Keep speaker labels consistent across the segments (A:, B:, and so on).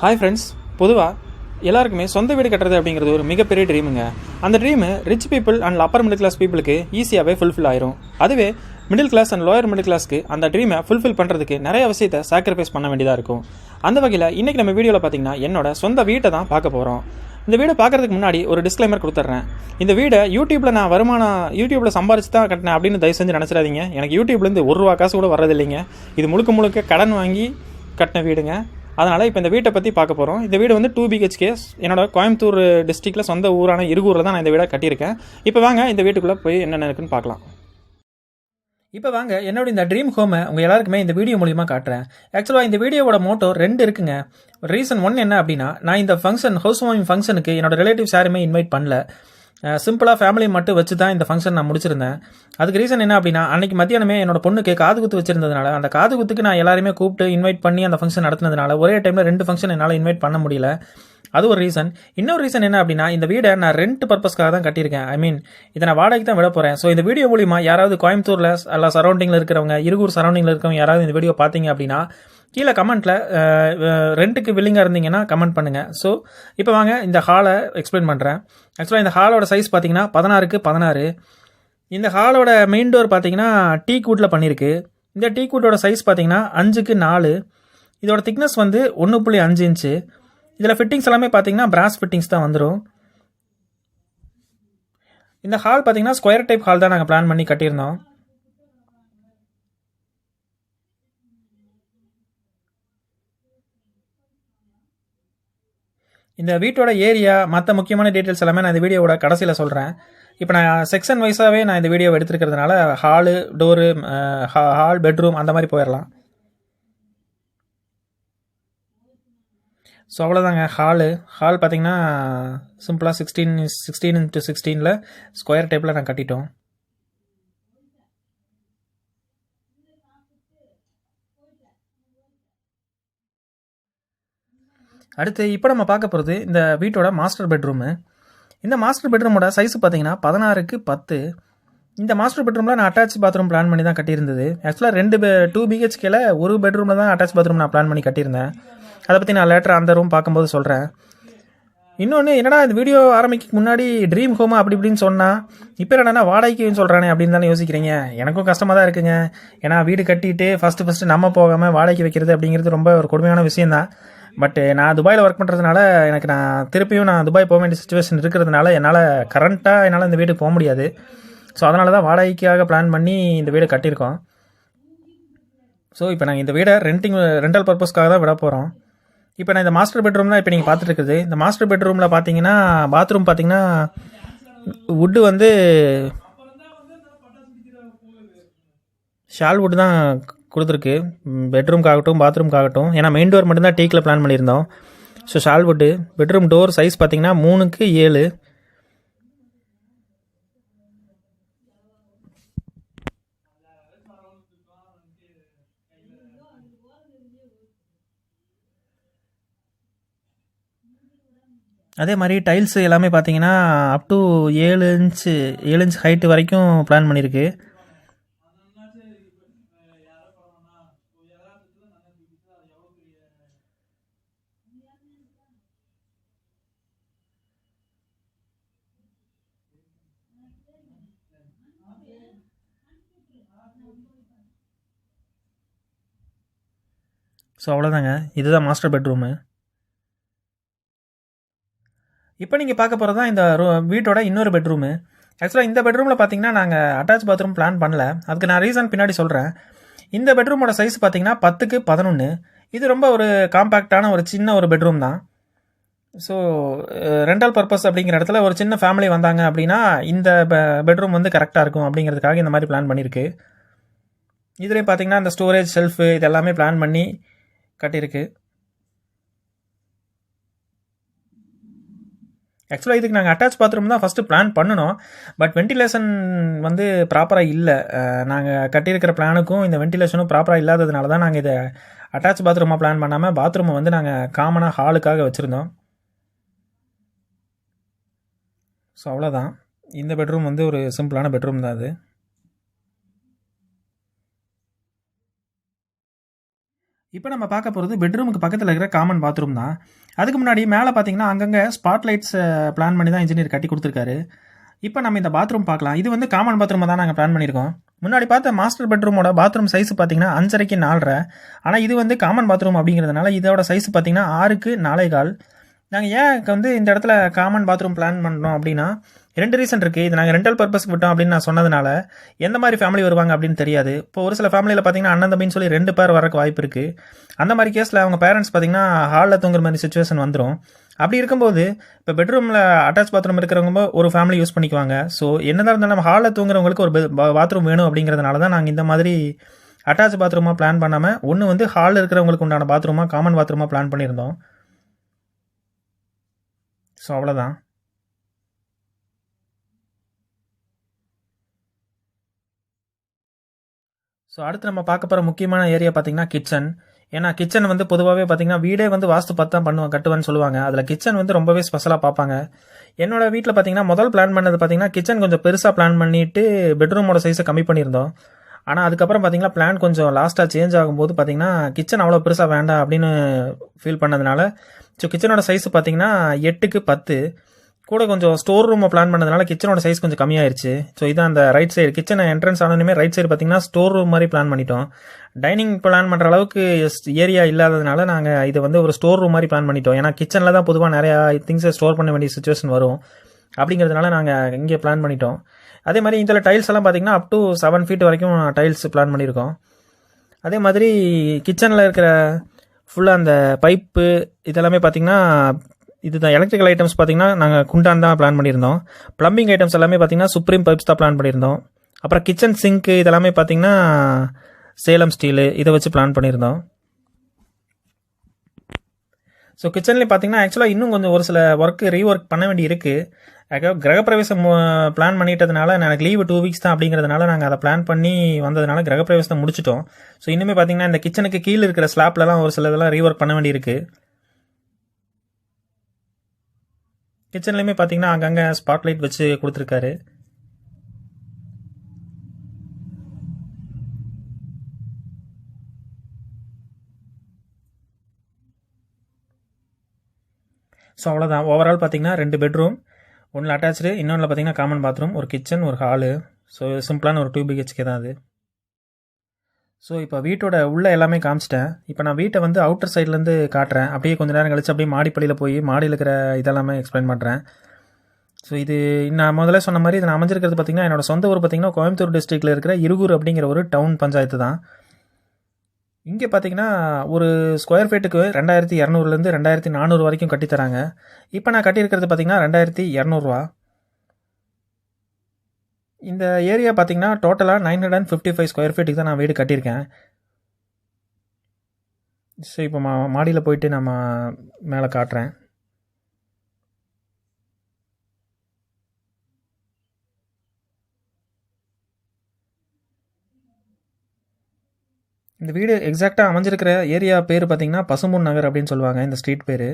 A: Hi friends பொதுவாக எல்லாருக்குமே சொந்த வீடு கட்டுறது அப்படிங்கிறது ஒரு மிகப்பெரிய ட்ரீமுங்க அந்த dream rich people and upper middle class பீப்புளுக்கு ஈஸியாகவே ஃபுல்ஃபில் ஆயிரும். அதுவே middle class and lower middle கிளாஸ்க்கு அந்த ட்ரீமை ஃபுல்ஃபில் பண்ணுறதுக்கு நிறைய விஷயத்தை சாக்ரிஃபைஸ் பண்ண வேண்டியதாக இருக்கும். அந்த வகையில் இன்றைக்கி நம்ம வீடியோவில் பார்த்தீங்கன்னா என்னோட சொந்த வீட்டை தான் பார்க்க போகிறோம் இந்த வீடை பார்க்கறதுக்கு முன்னாடி ஒரு டிஸ்க்ளைமர் கொடுத்துட்றேன் இந்த வீடை யூடியூப்பில் நான் வருமானம் யூடியூப்பில் சம்பாரிச்சு தான் கட்டினேன் அப்படின்னு தயவு செஞ்சு நினச்சிடாதீங்க. எனக்கு யூடியூப்லேருந்து ஒரு ரூபா காசு கூட வரதில்லைங்க இது முழுக்க முழுக்க கடன் வாங்கி கட்டின வீடுங்க. அதனால் இப்போ இந்த வீட்டை பற்றி பார்க்க போகிறோம் இந்த வீடு வந்து டூ பிஹெச்கே என்னோட கோயம்புத்தூர் டிஸ்ட்ரிக்டில் சொந்த ஊரான இருகூரில் தான் நான் இந்த வீடை கட்டியிருக்கேன். இப்போ வாங்க இந்த வீட்டுக்குள்ளே போய் என்னென்ன இருக்குன்னு பார்க்கலாம். இப்போ வாங்க என்னோட இந்த ட்ரீம் ஹோமை உங்கள் எல்லாருக்குமே இந்த வீடியோ மூலிமா காட்டுறேன். ஆக்சுவலாக இந்த வீடியோவோட மோட்டோ ரெண்டு இருக்குங்க. ரீசன் ஒன் என்ன அப்படின்னா நான் இந்த ஃபங்க்ஷன் ஹவுஸ் வார்மிங் ஃபங்க்ஷனுக்கு என்னோட ரிலேட்டிவ்ஸ் யாருமே இன்வைட் பண்ணல. சிம்பிளாக ஃபேமிலி மட்டும் வச்சு தான் இந்த ஃபங்க்ஷன் நான் முடிச்சிருந்தேன். அதுக்கு ரீசன் என்ன அப்படின்னா அன்னைக்கு மத்தியானமே என்னோட பொண்ணுக்கு காது குத்து வச்சிருந்ததுனால அந்த காது குத்துக்கு நான் எல்லாருமே கூப்பிட்டு இன்வைட் பண்ணி அந்த ஃபங்க்ஷன் நடத்தினதுனால ஒரே டைமில் ரெண்டு ஃபங்க்ஷன் என்னால் இன்வைட் பண்ண முடியல. அது ஒரு ரீசன் இன்னொரு ரீசன் என்ன அப்படின்னா இந்த வீடை நான் ரெண்ட் பர்பஸ்க்காக தான் கட்டியிருக்கேன். ஐ மீன் இதை நான் வாடகைக்கு தான் விட போகிறேன் ஸோ இந்த வீடியோ மூலிமா யாராவது கோயம்புத்தூரில் அல்ல சரௌண்டிங்கில் இருக்கிறவங்க இருகூர் சரௌண்டிங்கில் இருக்கிறவங்க யாராவது இந்த வீடியோ பார்த்தீங்க அப்படின்னா கீழே கமெண்ட்டில் ரெண்ட்டுக்கு வில்லிங்காக இருந்தீங்கன்னா கமெண்ட் பண்ணுங்கள் ஸோ இப்போ வாங்க இந்த ஹாலை எக்ஸ்பிளைன் பண்ணுறேன் ஆக்சுவலாக இந்த ஹாலோட சைஸ் பார்த்தீங்கன்னா பதினாறுக்கு பதினாறு. இந்த ஹாலோட மெயின் டோர் பார்த்தீங்கன்னா டீ கூட்டில் பண்ணியிருக்கு இந்த டீ கூட்டோட சைஸ் பார்த்தீங்கன்னா அஞ்சுக்கு நாலு. இதோட திக்னஸ் வந்து ஒன்று புள்ளி அஞ்சு இன்ச்சு இதில் ஃபிட்டிங்ஸ் எல்லாமே பார்த்தீங்கன்னா பிராஸ் ஃபிட்டிங்ஸ் தான் வந்துடும் இந்த ஹால் பார்த்தீங்கன்னா ஸ்கொயர் டைப் ஹால் தான் நாங்கள் பிளான் பண்ணி கட்டியிருந்தோம். இந்த வீட்டோட ஏரியா மற்ற முக்கியமான டீட்டெயில்ஸ் எல்லாமே நான் இந்த வீடியோவோட கடைசியில் சொல்கிறேன் இப்போ நான் செக்ஷன் வைஸாகவே நான் இந்த வீடியோ எடுத்துருக்கிறதுனால ஹாலு டோரு ஹால் பெட்ரூம் அந்த மாதிரி போயிடலாம் ஸோ அவ்வளோதாங்க ஹாலு ஹால் பார்த்தீங்கன்னா சிம்பிளாக சிக்ஸ்டீன் சிக்ஸ்டீன் இன்ட்டு சிக்ஸ்டீனில் ஸ்கொயர் டைப்பில் நான் கட்டிட்டோம். அடுத்து இப்போ நம்ம பார்க்க போகிறது இந்த வீட்டோட மாஸ்டர் பெட்ரூமு இந்த மாஸ்டர் பெட்ரூமோட சைஸ் பார்த்தீங்கன்னா பதினாறுக்கு பத்து. இந்த மாஸ்டர் பெட்ரூமில் நான் அட்டாச் பாத்ரூம் பிளான் பண்ணி தான் கட்டியிருந்தது. ஆக்சுவலாக ரெண்டு பெ டூ பிஹெச்கேல ஒரு பெட்ரூமில் தான் அட்டாச் பாத்ரூம் நான் பிளான் பண்ணி கட்டியிருந்தேன். அதை பற்றி நான் லேட்டர் அந்த ரூம் பார்க்கும்போது சொல்கிறேன் இன்னொன்று என்னடா இந்த வீடியோ ஆரம்பிக்க முன்னாடி ட்ரீம் ஹோமா அப்படி இப்படின்னு சொன்னால் இப்போ என்னடா வாடகைக்குன்னு சொல்கிறானே அப்படின்னு தானே யோசிக்கிறீங்க. எனக்கும் கஷ்டமாக தான் இருக்குங்க. ஏன்னா வீடு கட்டிட்டு ஃபஸ்ட்டு ஃபஸ்ட்டு நம்ம போகாமல் வாடகைக்கு வைக்கிறது அப்படிங்கிறது ரொம்ப ஒரு கொடுமையான விஷயம் தான் பட் eh, நான் துபாயில் ஒர்க் பண்ணுறதுனால எனக்கு நான் திருப்பியும் நான் துபாய் போக வேண்டிய சுச்சுவேஷன் இருக்கிறதுனால என்னால் கரண்ட்டாக என்னால் இந்த வீட்டுக்கு போக முடியாது. ஸோ அதனால தான் வாடகைக்காக பிளான் பண்ணி இந்த வீடு கட்டியிருக்கோம். ஸோ இப்போ நாங்கள் இந்த வீடை ரெண்டிங் ரெண்டல் பர்பஸ்க்காக தான் விட போகிறோம் இப்போ நான் இந்த மாஸ்டர் பெட்ரூம் தான் இப்போ நீங்கள் பார்த்துட்டு இருக்குது. இந்த மாஸ்டர் பெட்ரூமில் பார்த்தீங்கன்னா பாத்ரூம் பார்த்தீங்கன்னா வுட்டு வந்து ஷால் வுட் தான் கொடுத்துருக்கு. பெட்ரூம்க்காகட்டும் பாத்ரூம்க்காகட்டும் ஏன்னா மெயின் டோர் மட்டும்தான் டீக்கில் பிளான் பண்ணியிருந்தோம். ஸோ ஷால்வுட்டு பெட்ரூம் டோர் சைஸ் பார்த்தீங்கன்னா மூணுக்கு ஏழு. அதே மாதிரி டைல்ஸ் எல்லாமே பார்த்தீங்கன்னா அப் டு ஏழு இன்ச்சு ஏழு இன்ச் ஹைட்டு வரைக்கும் பிளான் பண்ணியிருக்கு. ஸோ அவ்வளோதாங்க இதுதான் மாஸ்டர் பெட்ரூமு இப்போ நீங்கள் பார்க்க போகிறது தான் இந்த ரூ வீட்டோட இன்னொரு பெட்ரூமு ஆக்சுவலாக இந்த பெட்ரூமில் பார்த்தீங்கன்னா நாங்கள் அட்டாச் பாத்ரூம் பிளான் பண்ணல. அதுக்கு நான் ரீசன் பின்னாடி சொல்கிறேன் இந்த பெட்ரூமோட சைஸ் பார்த்தீங்கன்னா பத்துக்கு பதினொன்று இது ரொம்ப ஒரு காம்பேக்டான ஒரு சின்ன ஒரு பெட்ரூம் தான். ஸோ ரெண்டல் பர்பஸ் அப்படிங்கிற இடத்துல ஒரு சின்ன ஃபேமிலி வந்தாங்க அப்படின்னா இந்த பெட்ரூம் வந்து கரெக்டாக இருக்கும் அப்படிங்கிறதுக்காக இந்த மாதிரி பிளான் பண்ணியிருக்கு. இதுலேயும் பார்த்தீங்கன்னா இந்த ஸ்டோரேஜ் ஷெல்ஃபு இது எல்லாமே பிளான் பண்ணி கட்டியிருக்கு. ஆக்சுவலாக இதுக்கு நாங்கள் அட்டாச் பாத்ரூம் தான் ஃபஸ்ட்டு பிளான் பண்ணணும். பட் வென்டிலேஷன் வந்து ப்ராப்பராக இல்லை. நாங்கள் கட்டியிருக்கிற பிளானுக்கும் இந்த வென்டிலேஷனும் ப்ராப்பராக இல்லாததுனால தான் நாங்கள் இதை அட்டாச் பாத்ரூமாக பிளான் பண்ணாமல் பாத்ரூமை வந்து நாங்கள் காமனாக ஹாலுக்காக வச்சுருந்தோம். ஸோ அவ்வளோதான் இந்த பெட்ரூம் வந்து ஒரு சிம்பிளான பெட்ரூம் தான் அது. இப்போ நம்ம பார்க்க போகிறது பெட்ரூமுக்கு பக்கத்தில் இருக்கிற காமன் பாத்ரூம் தான். அதுக்கு முன்னாடி மேலே பார்த்தீங்கன்னா அங்கங்கே ஸ்பாட் லைட்ஸ் பிளான் பண்ணி தான் இன்ஜினியர் கட்டி கொடுத்துருக்காரு. இப்போ நம்ம இந்த பாத்ரூம் பார்க்கலாம். இது வந்து காமன் பாத்ரூமை தான் நாங்கள் பிளான் பண்ணியிருக்கோம். முன்னாடி பார்த்த மாஸ்டர் பெட்ரூமோட பாத்ரூம் சைஸ் பார்த்தீங்கன்னா அஞ்சரைக்கு நாலரை. ஆனால் இது வந்து காமன் பாத்ரூம் அப்படிங்கிறதுனால இதோட சைஸ் பார்த்தீங்கன்னா ஆறுக்கு நாலே கால் நாங்கள் ஏன் வந்து இந்த இடத்துல காமன் பாத்ரூம் பிளான் பண்ணோம் அப்படின்னா ரெண்டு ரீசன் இருக்குது இது நாங்கள் ரெண்டல் பர்பஸ்க்கு விட்டோம் அப்படின்னு நான் சொன்னதுனால எந்த மாதிரி ஃபேமிலி வருவாங்க அப்படின்னு தெரியாது. இப்போ ஒரு சில ஃபேமிலியில் பார்த்தீங்கன்னா அண்ணன் தம்பின்னு சொல்லி ரெண்டு பேர் வரக்கு வாய்ப்பு இருக்குது அந்த மாதிரி கேஸில் அவங்க பேரண்ட்ஸ் பார்த்தீங்கன்னா ஹாலில் தூங்குற மாதிரி சுச்சுவேஷன் வந்துடும் அப்படி இருக்கும்போது இப்போ பெட்ரூமில் அட்டாச் பாத்ரூம் இருக்கிறவங்க ஒரு ஃபேமிலி யூஸ் பண்ணிக்குவாங்க. ஸோ என்னதான் இருந்தாலும் நம்ம ஹாலில் தூங்குறவங்களுக்கு ஒரு பாத்ரூம் வேணும் அப்படிங்கிறதுனால தான் நாங்கள் இந்த மாதிரி அட்டாச் பாத்ரூமாக பிளான் பண்ணாமல் ஒன்று வந்து ஹாலில் இருக்கிறவங்களுக்கு உண்டான பாத்ரூமாக காமன் பாத்ரூமாக பிளான் பண்ணியிருந்தோம். ஸோ அவ்வளோதான் ஸோ அடுத்து நம்ம பார்க்க போகிற முக்கியமான ஏரியா பார்த்தீங்கன்னா கிச்சன் ஏன்னா கிச்சன் வந்து பொதுவாகவே பார்த்தீங்கன்னா வீடே வந்து வாஸ்து பார்த்து தான் பண்ணுவாங்க கட்டுவேன்னு சொல்லுவாங்க. அதில் கிச்சன் வந்து ரொம்பவே ஸ்பெஷலாக பார்ப்பாங்க. என்னோட வீட்டில் பார்த்தீங்கன்னா முதல் பிளான் பண்ணது பார்த்தீங்கன்னா கிச்சன் கொஞ்சம் பெருசாக பிளான் பண்ணிட்டு பெட்ரூமோட சைஸை கம்மி பண்ணியிருந்தோம். ஆனால் அதுக்கப்புறம் பார்த்தீங்கன்னா பிளான் கொஞ்சம் லாஸ்ட்டாக சேஞ்ச் ஆகும்போது பார்த்தீங்கன்னா கிச்சன் அவ்வளோ பெருசாக வேண்டாம் அப்படின்னு ஃபீல் பண்ணதுனால ஸோ கிச்சனோட சைஸ் பார்த்தீங்கன்னா எட்டுக்கு பத்து. கூட கொஞ்சம் ஸ்டோர் ரூமை பிளான் பண்ணதுனால கிச்சனோட சைஸ் கொஞ்சம் கம்மியாயிருச்சு. ஸோ இதான் அந்த ரைட் சைடு கிச்சனை என்ட்ரன்ஸ் ஆனதுமே ரைட் சைடு பார்த்தீங்கன்னா ஸ்டோர் ரூம் மாதிரி பிளான் பண்ணிட்டோம். டைனிங் பிளான் பண்ணுற அளவுக்கு ஏரியா இல்லாததுனால நாங்கள் இது வந்து ஒரு ஸ்டோர் ரூம் மாதிரி பிளான் பண்ணிட்டோம். ஏன்னா கிச்சனில் தான் பொதுவாக நிறையா திங்ஸை ஸ்டோர் பண்ண வேண்டிய சுச்சுவேஷன் வரும். அப்படிங்கிறதுனால நாங்கள் இங்கே பிளான் பண்ணிட்டோம். அதே மாதிரி இதில் டைல்ஸ் எல்லாம் பார்த்தீங்கன்னா அப் டு செவன் ஃபீட் வரைக்கும் டைல்ஸ் பிளான் பண்ணியிருக்கோம். அதே மாதிரி கிச்சனில் இருக்கிற ஃபுல்லாக அந்த பைப்பு இதெல்லாமே பார்த்தீங்கன்னா இதுதான் எலக்ட்ரிக்கல் ஐட்டம்ஸ் பார்த்தீங்கன்னா நாங்கள் குண்டான் தான் பிளான் பண்ணியிருந்தோம். ப்ளம்பிங் ஐட்டம்ஸ் எல்லாமே பார்த்தீங்கன்னா சுப்ரீம் பைப்ஸ் தான் பிளான் பண்ணியிருந்தோம். அப்புறம் கிச்சன் சிங்க்கு இதெல்லாமே பார்த்தீங்கன்னா சேலம் ஸ்டீலு இதை வச்சு பிளான் பண்ணியிருந்தோம். ஸோ கிச்சன்லேயும் பார்த்தீங்கன்னா ஆக்சுவலாக இன்னும் கொஞ்சம் ஒரு சில ஒர்க்கு ரீஒர்க் பண்ண வேண்டி இருக்குது கிரகப்பிரவேசம் பிளான் பண்ணிட்டதுனால எனக்கு லீவு டூ வீக்ஸ் தான் அப்படிங்கிறதுனால நாங்கள் அதை பிளான் பண்ணி வந்ததுனால கிரகப்பிரவேசத்தை முடிச்சிட்டோம். ஸோ இன்னுமே பார்த்தீங்கன்னா இந்த கிச்சனுக்கு கீழே இருக்கிற ஸ்லாப்லலாம் ஒரு சில இதெல்லாம் ரீஒர்க் பண்ண வேண்டியிருக்கு. கிச்சன்லையுமே கிச்சன்லேயுமே பார்த்தீங்கன்னா அங்கங்கே ஸ்பாட் லைட் வச்சு கொடுத்துருக்காரு. ஸோ அவ்வளோதான் ஓவரால் பார்த்தீங்கன்னா ரெண்டு பெட்ரூம் ஒன்றில் அட்டாச்சு இன்னொன்றில் பார்த்தீங்கன்னா காமன் பாத்ரூம் ஒரு கிச்சன் ஒரு ஹாலு ஸோ சிம்பிளான ஒரு டூ பிஹெச்கே தான் அது. ஸோ இப்போ வீட்டோட உள்ளே எல்லாமே காமிச்சிட்டேன். இப்போ நான் வீட்டை வந்து அவுட்டர் சைட்லேருந்து காட்டுறேன். அப்படியே கொஞ்சம் நேரம் கழிச்சு அப்படியே மாடிப்பள்ளியில் போய் மாடியில் இருக்கிற இதெல்லாமே எக்ஸ்பிளைன் பண்ணுறேன் ஸோ இது நான் முதல்ல சொன்ன மாதிரி இது நான் அமைஞ்சிருக்கிறது பார்த்திங்கன்னா என்னோடய சொந்த ஊர் பார்த்திங்கன்னா கோயம்புத்தூர் டிஸ்ட்ரிக்டில் இருக்கிற இருகூர் அப்படிங்கிற ஒரு டவுன் பஞ்சாயத்து தான். இங்கே பார்த்தீங்கன்னா ஒரு ஸ்கொயர் ஃபீட்டுக்கு ரெண்டாயிரத்தி இரநூறுலேருந்து ரெண்டாயிரத்தி நானூறு வரைக்கும் கட்டித்தராங்க. இப்போ நான் கட்டியிருக்கிறது பார்த்தீங்கன்னா ரெண்டாயிரத்தி இரநூறுவா. இந்த ஏரியா பார்த்தீங்கன்னா டோட்டலாக nine hundred and fifty five square ஃபீட்டுக்கு தான் நான் வீடு கட்டியிருக்கேன். ஸோ இப்போ மா மாடியில் போயிட்டு நம்ம மேலே காட்டுறேன். இந்த வீடு எக்ஸாக்டாக அமைஞ்சிருக்கிற ஏரியா பேர் பார்த்தீங்கன்னா பசும்பொன் நகர் அப்படின்னு சொல்லுவாங்க இந்த ஸ்ட்ரீட் பேர்.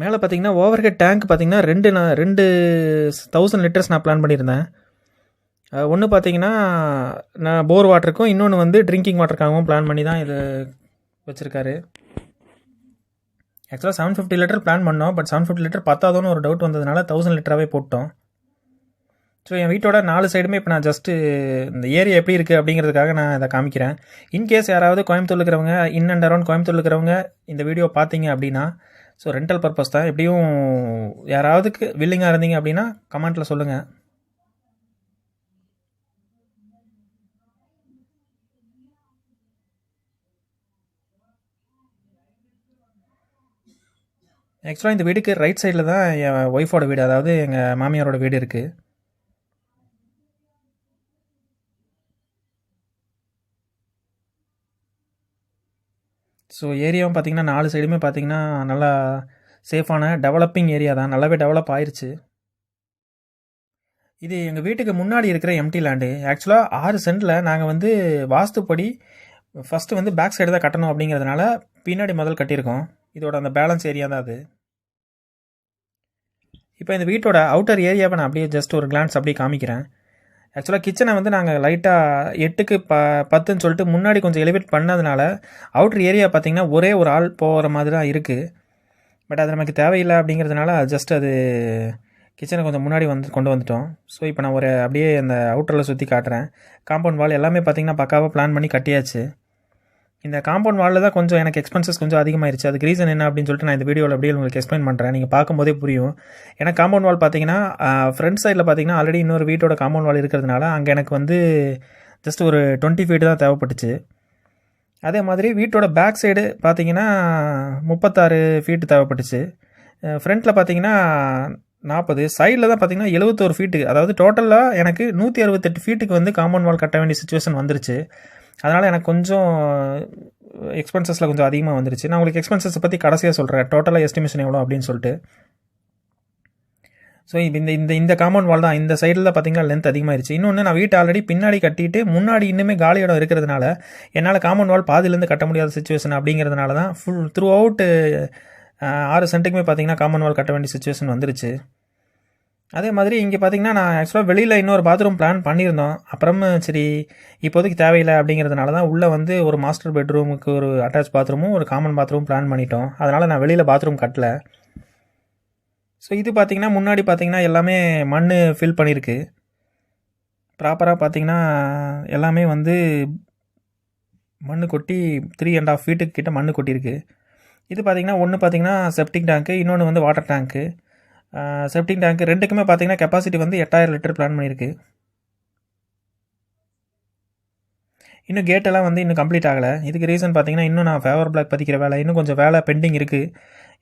A: மேலே பார்த்தீங்கன்னா ஓவர் ஹெட் டேங்க் பார்த்தீங்கன்னா ரெண்டு நான் ரெண்டு தௌசண்ட் லிட்டர்ஸ் நான் பிளான் பண்ணியிருந்தேன். ஒன்று பார்த்தீங்கன்னா நான் போர் வாட்டருக்கும் இன்னொன்று வந்து ட்ரிங்கிங் வாட்டருக்காகவும் பிளான் பண்ணி தான் இது வச்சுருக்காரு. ஆக்சுவலாக செவன் ஃபிஃப்டி லிட்டர் பிளான் பண்ணோம் பட் செவன் ஃபிஃப்டி லிட்டர் பத்தாதோன்னு ஒரு டவுட் வந்ததுனால தௌசண்ட் லிட்டராகவே போட்டோம். ஸோ என் வீட்டோட நாலு சைடுமே இப்போ நான் ஜஸ்ட்டு இந்த ஏரியா எப்படி இருக்குது அப்படிங்கிறதுக்காக நான் இதை காமிக்கிறேன். இன்கேஸ் யாராவது கோயம்புத்தூர் இருக்கிறவங்க இன் அண்ட் அரௌண்ட் கோயம்புத்தூர் இருக்கிறவங்க இந்த வீடியோ பார்த்தீங்க அப்படின்னா ஸோ ரெண்டல் பர்பஸ் தான். எப்படியும் யாராவதுக்கு வில்லிங்காக இருந்தீங்க அப்படின்னா கமெண்ட்டில் சொல்லுங்கள் ஆக்சுவலாக இந்த வீடுக்கு ரைட் சைடில் தான் என் ஒய்ஃபோட வீடு அதாவது எங்கள் மாமியாரோட வீடு இருக்குது ஸோ ஏரியாவும் பார்த்தீங்கன்னா நாலு சைடுமே பார்த்தீங்கன்னா நல்லா சேஃபான டெவலப்பிங் ஏரியா தான். நல்லாவே டெவலப் ஆயிடுச்சு இது எங்கள் வீட்டுக்கு முன்னாடி இருக்கிற எம்டி லேண்டு ஆக்சுவலாக ஆறு சென்டில் நாங்கள் வந்து வாஸ்துப்படி ஃபஸ்ட்டு வந்து பேக் சைடு தான் கட்டணும் அப்படிங்கிறதுனால பின்னாடி முதல் கட்டியிருக்கோம். இதோட அந்த பேலன்ஸ் ஏரியா தான் அது. இப்போ இந்த வீட்டோட அவுட்டர் ஏரியாவை நான் அப்படியே ஜஸ்ட் ஒரு கிளான்ஸ் அப்படியே காமிக்கிறேன். ஆக்சுவலாக கிச்சனை வந்து நாங்கள் லைட்டாக எட்டுக்கு ப பத்துன்னு சொல்லிட்டு முன்னாடி கொஞ்சம் எலிவேட் பண்ணதுனால அவுட்டர் ஏரியா பார்த்தீங்கன்னா ஒரே ஒரு ஆள் போகிற மாதிரி தான் இருக்குது பட் அது நமக்கு தேவையில்லை அப்படிங்கிறதுனால ஜஸ்ட் அது கிச்சனை கொஞ்சம் முன்னாடி வந்து கொண்டு வந்துட்டோம். ஸோ இப்போ நான் ஒரு அப்படியே அந்த அவுட்டரில் சுற்றி காட்டுறேன். காம்பவுண்ட் வால் எல்லாமே பார்த்தீங்கன்னா பக்காவாக பிளான் பண்ணி கட்டியாச்சு. இந்த காம்பவுண்ட் வாலில் தான் கொஞ்சம் எனக்கு எக்ஸ்பென்சஸ் கொஞ்சம் அதிகமாகிருச்சு அதுக்கு ரீசன் என்ன அப்படின்னு சொல்லிட்டு நான் இந்த வீடியோவில் அப்படியே உங்களுக்கு எக்ஸ்பிளைன் பண்ணுறேன் நீங்கள் பார்க்கும்போதே புரியும். ஏன்னா காம்பவுண்ட் வால் பார்த்தீங்கன்னா ஃப்ரண்ட் சைடில் பார்த்தீங்கன்னா ஆல்ரெடி இன்னொரு வீட்டோட காம்பவுண்ட் வால் இருக்கிறதுனால அங்கே எனக்கு வந்து ஜஸ்ட் ஒரு டுவெண்ட்டி ஃபீட் தான் தேவைப்பட்டுச்சு. அதே மாதிரி வீட்டோட பேக் சைடு பார்த்தீங்கன்னா முப்பத்தாறு ஃபீட்டு தேவைப்பட்டுச்சு. ஃப்ரண்ட்டில் பார்த்தீங்கன்னா நாற்பது சைடில் தான் பார்த்தீங்கன்னா எழுபத்தோரு ஃபீட்டு அதாவது டோட்டலாக எனக்கு நூற்றி அறுபத்தெட்டு ஃபீட்டுக்கு வந்து காம்பவுண்ட் வால் கட்ட வேண்டிய சுச்சுவேஷன் வந்துருச்சு. அதனால் எனக்கு கொஞ்சம் எக்ஸ்பென்சஸில் கொஞ்சம் அதிகமாக வந்துருச்சு. நான் உங்களுக்கு எக்ஸ்பென்சஸை பற்றி கடைசியாக சொல்கிறேன் டோட்டலாக எஸ்டிமேஷன் எவ்வளோ அப்படின்னு சொல்லிட்டு. ஸோ இந்த இந்த இந்த காம்பவுண்ட் வால் தான். இந்த சைடில் தான் பார்த்தீங்கன்னா லென்த் அதிகமாகிருச்சு இன்னொன்று நான் வீட்டை ஆல்ரெடி பின்னாடி கட்டிட்டு முன்னாடி இன்னுமே காலி இடம் இருக்கிறதுனால என்னால் காம்பவுண்ட் வால் பாதிலேருந்து கட்ட முடியாத சுச்சுவேஷன் அப்படிங்கிறதுனால தான் ஃபுல் த்ரூ அவுட் ஆறு சென்ட்டுக்குமே பார்த்தீங்கன்னா காமன் வால் கட்ட வேண்டிய சுச்சுவேஷன் வந்துருச்சு. அதே மாதிரி இங்கே பார்த்தீங்கன்னா நான் ஆக்சுவலாக வெளியில் இன்னொரு பாத்ரூம் பிளான் பண்ணியிருந்தோம். அப்புறம் சரி இப்போதைக்கு தேவையில்லை அப்படிங்கிறதுனால தான் உள்ளே வந்து ஒரு மாஸ்டர் பெட்ரூமுக்கு ஒரு அட்டாச் பாத்ரூமும் ஒரு காமன் பாத்ரூம் பிளான் பண்ணிட்டோம். அதனால் நான் வெளியில் பாத்ரூம் கட்டல. ஸோ இது பார்த்தீங்கன்னா முன்னாடி பார்த்தீங்கன்னா எல்லாமே மண் ஃபில் பண்ணியிருக்கு ப்ராப்பராக பார்த்தீங்கன்னா எல்லாமே வந்து மண் கொட்டி த்ரீ அண்ட் ஆஃப் ஃபீட்டுக்கு கிட்ட மண் கொட்டியிருக்கு. இது பார்த்தீங்கன்னா ஒன்று பார்த்தீங்கன்னா செப்டிக் டேங்க்கு இன்னொன்று வந்து வாட்டர் டேங்க்கு செப்டிக் டேங்க் ரெண்டுக்குமே பார்த்தீங்கன்னா கெப்பாசிட்டி வந்து எட்டாயிரம் லிட்டர் பிளான் பண்ணியிருக்கு இன்னும் கேட்டெல்லாம் வந்து இன்னும் கம்ப்ளீட் ஆகலை. இதுக்கு ரீசன் பார்த்தீங்கன்னா இன்னும் நான் ஃபேவர் பிளாக் பதிக்கிற வேலை இன்னும் கொஞ்சம் வேலை பெண்டிங் இருக்குது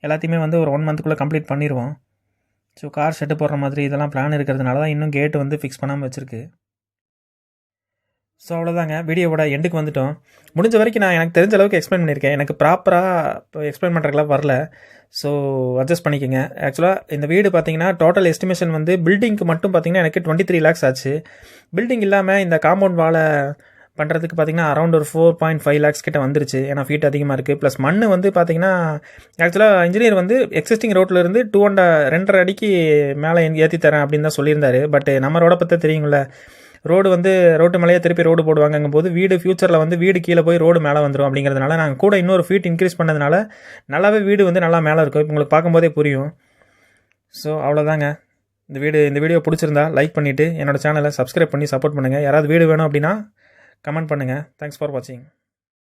A: எல்லாத்தையுமே வந்து ஒரு ஒன் மந்த்துக்குள்ளே கம்ப்ளீட் பண்ணிடுவோம் ஸோ கார் ஷெட்டு போடுற மாதிரி இதெல்லாம் பிளான் இருக்கிறதுனால தான் இன்னும் கேட்டு வந்து ஃபிக்ஸ் பண்ணாமல் வச்சுருக்கு. ஸோ அவ்வளோதாங்க வீடியோவோட எண்டுக்கு வந்துட்டோம். முடிஞ்ச வரைக்கும் நான் எனக்கு தெரிஞ்ச அளவுக்கு எக்ஸ்பிளைன் பண்ணியிருக்கேன். எனக்கு ப்ராப்பராக எக்ஸ்பிளைன் பண்ணுறதுலாம் வரல. ஸோ அட்ஜஸ்ட் பண்ணிக்கோங்க. ஆக்சுவலாக இந்த வீடு பார்த்தீங்கன்னா டோட்டல் எஸ்டிமேஷன் வந்து பில்டிங்க்கு மட்டும் பார்த்தீங்கன்னா எனக்கு டுவெண்ட்டி த்ரீ லேக்ஸ் ஆச்சு. பில்டிங் இல்லாமல் இந்த காம்பவுண்ட் வாழை பண்ணுறதுக்கு பார்த்தீங்கன்னா அரௌண்ட் ஒரு ஃபோர் பாயிண்ட் ஃபைவ் லேக்ஸ் கிட்ட வந்துருச்சு. ஏன்னா ஃபீட் அதிகமாக இருக்குது ப்ளஸ் மண் வந்து பார்த்தீங்கன்னா ஆக்சுவலாக இன்ஜினியர் வந்து எக்ஸிஸ்டிங் ரோட்டில் இருந்து டூ அண்ட் ரெண்டரை அடிக்கு மேலே ஏற்றி தரேன் அப்படின்னு தான் சொல்லியிருந்தாரு. பட் நம்ம ரோட பற்றி தெரியுங்கள ரோடு வந்து ரோட்டு மேலேயே திருப்பி ரோடு போடுவாங்கங்கும் போது வீடு ஃபியூச்சரில் வந்து வீடு கீழே போய் ரோடு மேலே வந்துடும் அப்படிங்கிறதுனால நாங்கள் கூட இன்னொரு ஃபீட் இன்க்ரீஸ் பண்ணதுனால நல்லாவே வீடு வந்து நல்லா மேலே இருக்கும். இப்போ உங்களுக்கு பார்க்கும்போதே புரியும். ஸோ அவ்வளோதாங்க. இந்த வீடு இந்த வீடியோ பிடிச்சிருந்தா லைக் பண்ணிவிட்டு என்னோட சேனலை சப்ஸ்கிரைப் பண்ணி சப்போர்ட் பண்ணுங்கள் யாராவது வீடு வேணும் அப்படின்னா கமெண்ட் பண்ணுங்கள் தேங்க்ஸ் ஃபார் வாட்சிங்